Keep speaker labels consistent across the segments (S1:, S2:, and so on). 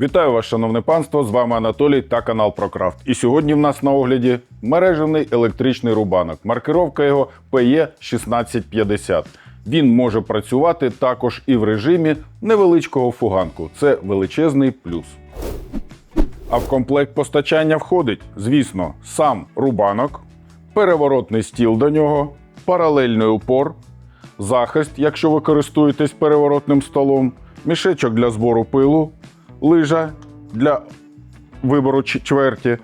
S1: Вітаю вас, шановне панство! З вами Анатолій та канал ProCraft. І сьогодні в нас на огляді мережевний електричний рубанок. Маркировка його E PE 1650. Він може працювати також і в режимі невеличкого фуганку. Це величезний плюс. А в комплект постачання входить, звісно, сам рубанок, переворотний стіл до нього, паралельний упор, захист, якщо ви користуєтесь переворотним столом, мішечок для збору пилу, лижа для вибору чверті,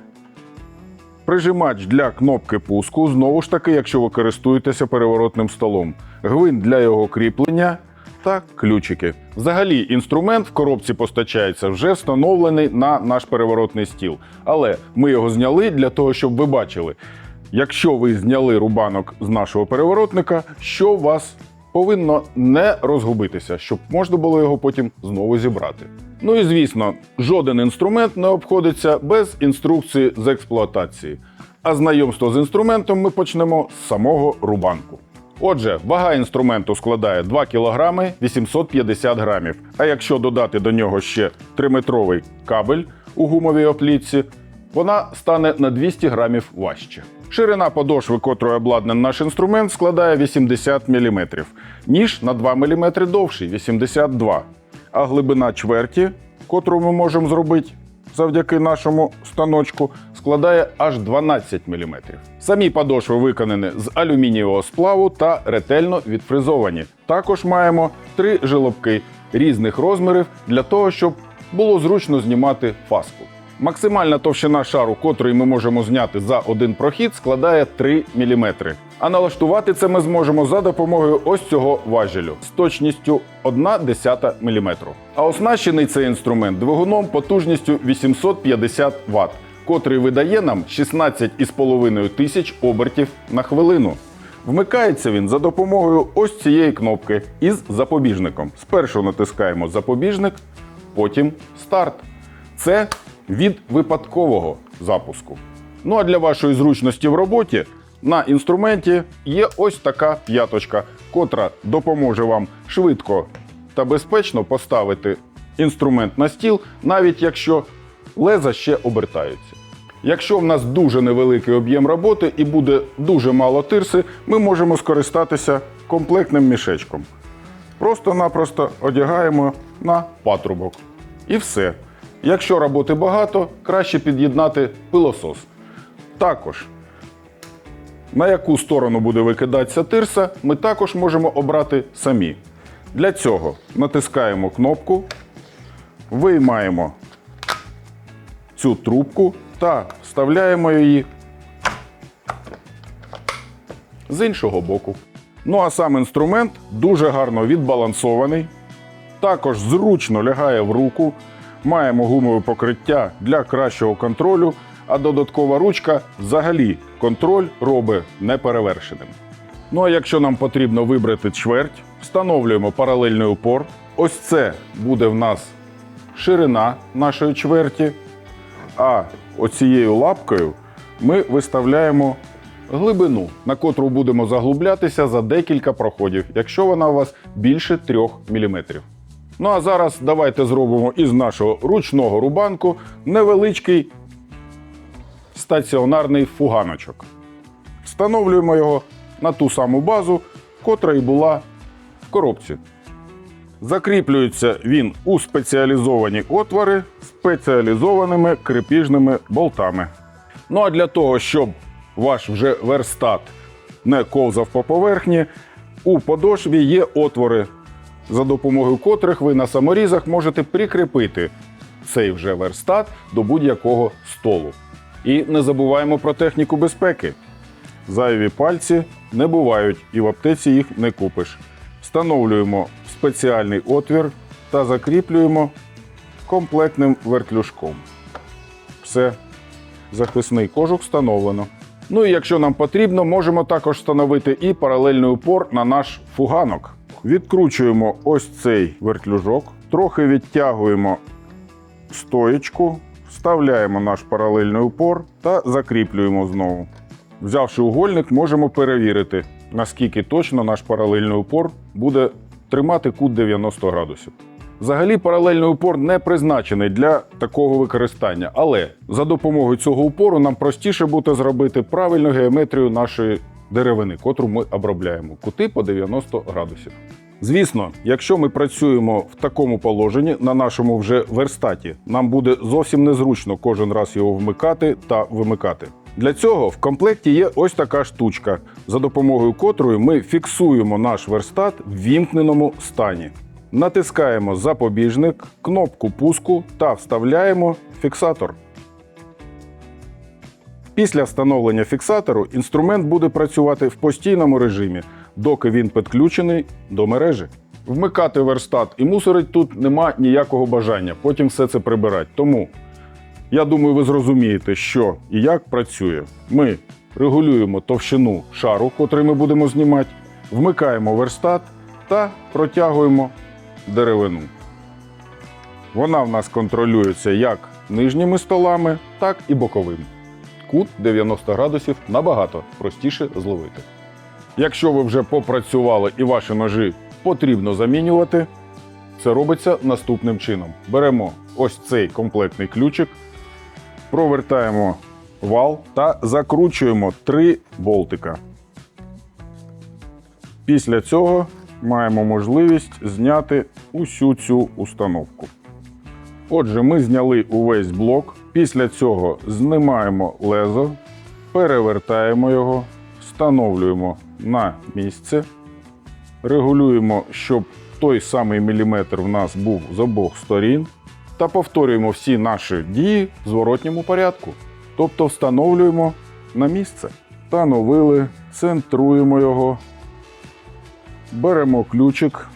S1: прижимач для кнопки пуску, знову ж таки, якщо ви користуєтеся переворотним столом, гвинт для його кріплення та ключики. Взагалі, інструмент в коробці постачається вже встановлений на наш переворотний стіл. Але ми його зняли для того, щоб ви бачили, якщо ви зняли рубанок з нашого переворотника, що у вас повинно не розгубитися, щоб можна було його потім знову зібрати. Ну і звісно, жоден інструмент не обходиться без інструкції з експлуатації. А знайомство з інструментом ми почнемо з самого рубанку. Отже, вага інструменту складає 2 кг 850 грамів. А якщо додати до нього ще 3-метровий кабель у гумовій оплітці, вона стане на 200 грамів важче. Ширина подошви, котрою обладнаний наш інструмент, складає 80 мм, ніж на 2 мм довший 82 а глибина чверті, котру ми можемо зробити завдяки нашому станочку, складає аж 12 мм. Самі подошви виконані з алюмінієвого сплаву та ретельно відфризовані. Також маємо три жилобки різних розмірів для того, щоб було зручно знімати фаску. Максимальна товщина шару, котрий ми можемо зняти за один прохід, складає 3 мм. А налаштувати це ми зможемо за допомогою ось цього важелю з точністю 1 мм. А оснащений цей інструмент двигуном потужністю 850 Вт, котрий видає нам 16,5 тисяч обертів на хвилину. Вмикається він за допомогою ось цієї кнопки із запобіжником. Спершу натискаємо запобіжник, потім старт. Це від випадкового запуску. Ну а для вашої зручності в роботі на інструменті є ось така п'яточка, котра допоможе вам швидко та безпечно поставити інструмент на стіл, навіть якщо леза ще обертаються. Якщо в нас дуже невеликий об'єм роботи і буде дуже мало тирси, ми можемо скористатися комплектним мішечком. Просто-напросто одягаємо на патрубок. І все. Якщо роботи багато, краще під'єднати пилосос. Також, на яку сторону буде викидатися тирса, ми також можемо обрати самі. Для цього натискаємо кнопку, виймаємо цю трубку та вставляємо її з іншого боку. Ну а сам інструмент дуже гарно відбалансований, також зручно лягає в руку. Маємо гумове покриття для кращого контролю, а додаткова ручка взагалі контроль робить неперевершеним. Ну а якщо нам потрібно вибрати чверть, встановлюємо паралельний упор. Ось це буде в нас ширина нашої чверті. А оцією лапкою ми виставляємо глибину, на котру будемо заглублятися за декілька проходів, якщо вона у вас більше 3 мм. Ну а зараз давайте зробимо із нашого ручного рубанку невеличкий стаціонарний фуганочок. Встановлюємо його на ту саму базу, котра і була в коробці. Закріплюється він у спеціалізовані отвори спеціалізованими крепіжними болтами. Ну а для того, щоб ваш вже верстат не ковзав по поверхні, у подошві є отвори, за допомогою котрих ви на саморізах можете прикріпити цей вже верстат до будь-якого столу. І не забуваємо про техніку безпеки. Зайві пальці не бувають і в аптеці їх не купиш. Встановлюємо спеціальний отвір та закріплюємо комплектним вертлюжком. Все, захисний кожух встановлено. Ну і якщо нам потрібно, можемо також встановити і паралельний упор на наш фуганок. Відкручуємо ось цей вертлюжок, трохи відтягуємо стоєчку, вставляємо наш паралельний упор та закріплюємо знову. Взявши угольник, можемо перевірити, наскільки точно наш паралельний упор буде тримати кут 90 градусів. Взагалі, паралельний упор не призначений для такого використання, але за допомогою цього упору нам простіше буде зробити правильну геометрію нашої деревини, котру ми обробляємо кути по 90 градусів. Звісно, якщо ми працюємо в такому положенні на нашому вже верстаті, нам буде зовсім незручно кожен раз його вмикати та вимикати. Для цього в комплекті є ось така штучка, за допомогою котрої ми фіксуємо наш верстат в вімкненому стані. Натискаємо запобіжник, кнопку пуску та вставляємо фіксатор. Після встановлення фіксатору інструмент буде працювати в постійному режимі, доки він підключений до мережі. Вмикати верстат і мусорить тут нема ніякого бажання, потім все це прибирати. Тому я думаю, ви зрозумієте, що і як працює. Ми регулюємо товщину шару, котрий ми будемо знімати, вмикаємо верстат та протягуємо деревину. Вона в нас контролюється як нижніми столами, так і боковими. Кут 90 градусів набагато простіше зловити. Якщо ви вже попрацювали і ваші ножі потрібно замінювати, це робиться наступним чином. Беремо ось цей комплектний ключик, провертаємо вал та закручуємо три болтика. Після цього маємо можливість зняти усю цю установку. Отже, ми зняли увесь блок. Після цього знімаємо лезо, перевертаємо його, встановлюємо на місце, регулюємо, щоб той самий міліметр в нас був з обох сторін, та повторюємо всі наші дії в зворотньому порядку. Тобто встановлюємо на місце. Встановили, центруємо його, беремо ключик,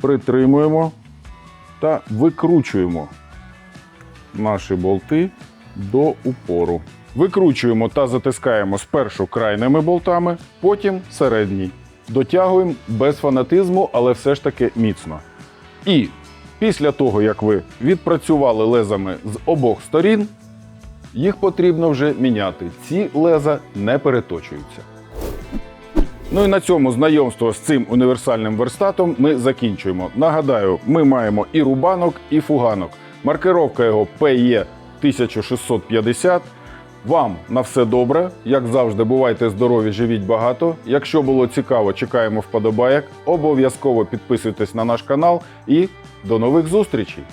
S1: притримуємо та викручуємо наші болти до упору. Викручуємо та затискаємо спершу крайними болтами, потім середній. Дотягуємо без фанатизму, але все ж таки міцно. І після того, як ви відпрацювали лезами з обох сторін, їх потрібно вже міняти. Ці леза не переточуються. Ну і на цьому знайомство з цим універсальним верстатом ми закінчуємо. Нагадаю, ми маємо і рубанок, і фуганок. Маркировка його PE 1650. Вам на все добре. Як завжди, бувайте здорові, живіть багато. Якщо було цікаво, чекаємо вподобайок. Обов'язково підписуйтесь на наш канал і до нових зустрічей!